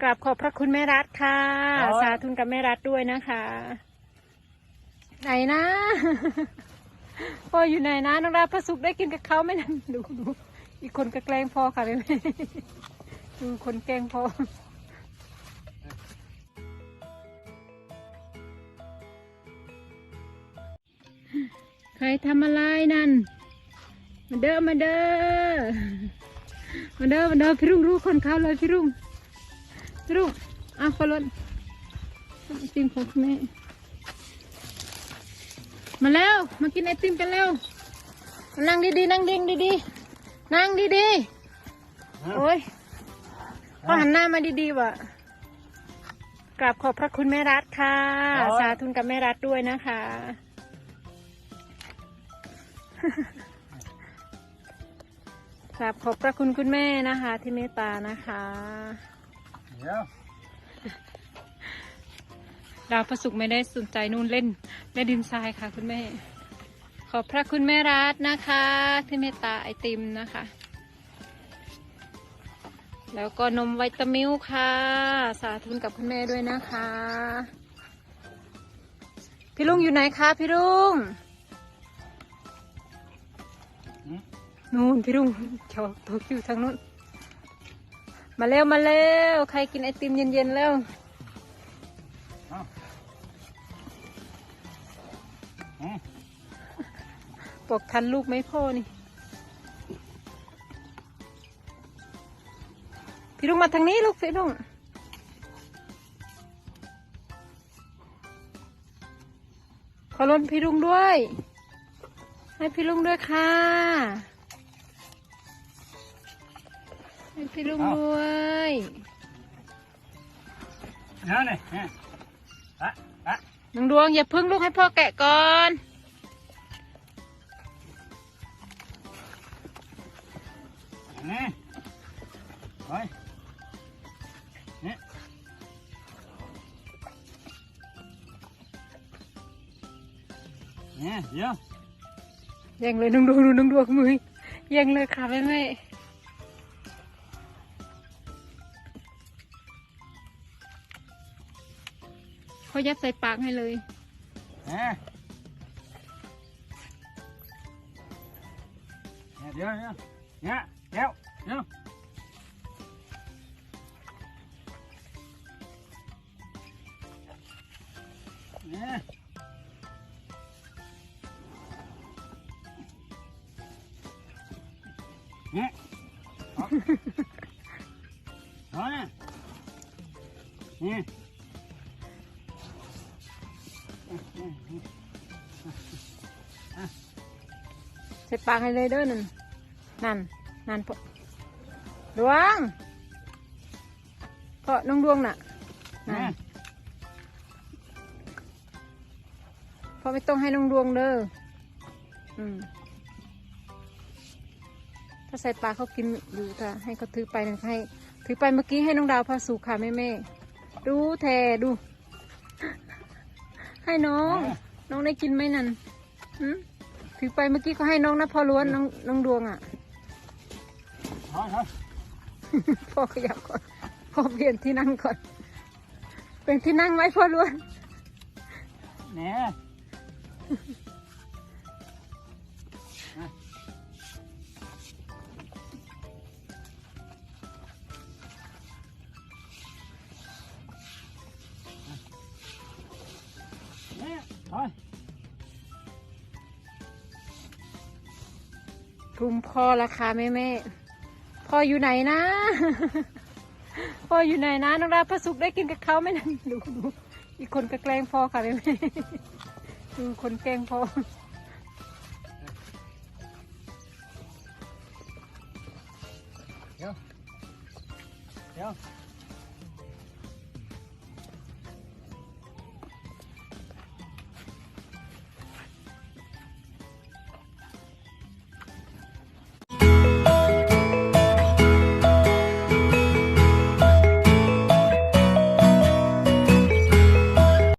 กราบขอบพระคุณแม่รัฐค่ะครับสาธุกับแม่รัฐด้วยนะคะ ไหนนะ พ่ออยู่ไหนนะน้องดาวพระสุขได้กินกับเขาไหมนั่นดูดูอีกคนก็แกล้งพ่อค่ะแม่แม่ดูคนแกล้งพ่อ ใครทำอะไรนั่น มาเด้อมาเด้อ มาเด้อมาเด้อพี่รุ่งรู้คนเขาเลยพี่รุ่ง พี่รุ่งอะฟอลนไอติมของคุณแม่มาแล้ว มากินไอติมกันแล้วมานั่งดีๆ นั่งดิ่งดีๆ นั่งดีๆ โอ้ยพอหันหน้ามาดีๆว่ะกราบขอบพระคุณแม่รัฐค่ะ สาธุกับแม่รัฐด้วยนะคะ กราบขอบพระคุณคุณแม่นะคะ ที่เมตตานะคะ เดี๋ยวดาวประสุขไม่ได้สนใจนู่นเล่นเล่นดินทรายค่ะคุณแม่ ขอบพระคุณแม่รัตน์นะคะ ที่เมตตาไอติมนะคะ แล้วก็นมไวตามิลค่ะ สาธุกับคุณแม่ด้วยนะคะ พี่ลุงอยู่ไหนคะพี่ลุงหืมนู่นพี่ลุงเขียวตัวอยู่ทางนู้น มาเร็วมาเร็วใครกินไอติมเย็นๆแล้วเอาอืมบอกทันลูกไหมพ่อนี่ พี่ลุงมาทางนี้ลูกพี่ลุงขอรนพี่ลุงด้วย ให้พี่ลุงด้วยค่ะ พี่ลุงด้วยเดี๋ยวนี่นี่อะอะน้องดวงอย่าพึ่งลูกให้พ่อแกะก่อนนี่ไปนี่นี่เดี๋ยว แย่งเลยน้องดวงดูน้องดวงมือแย่งเลยค่ะแม่แม่ เขายัดใส่ปากให้เลยนี่นี่เดี๋ยวเดี๋ยวเนี่ยเดี๋ยวเดี๋ยวนี่เนี่ยเอาเอาเนี่ยนี่ ใส่ปากให้เลยเด้อนั่นนั่นนั่นพอดวงพอน้องดวงน่ะนั่นี่นพอไม่ต้องให้น้องดวงเด้ออืมถ้าใส่ปากเขากินอยู่ถ้าให้เขาถือไปนะให้ ถือไปเมื่อกี้ให้น้องดาวพาสูค่ะแม่แม่ๆดูแทดู ให้น้อง น้องได้กินไหมนั่นหืมถือไปเมื่อกี้ก็ให้น้องนะพอล้วนน้องน้องดวงอะเอาเอาพ่อขยับก่อนพ่อเปลี่ยนที่นั่งก่อนเป็นที่นั่งไหมพ่อล้วนเนี่ยเนี่ ไปทุมพ่อราคาแม่แม่พ่ออยู่ไหนนะ พ่ออยู่ไหนนะน้องดาวพระสุขได้กินกับเขาไหมนั่นดูดูอีกคนก็แกล้งพ่อค่ะแม่แม่ดูคนแกล้งพ่อเดี๋ยวเดี๋ยว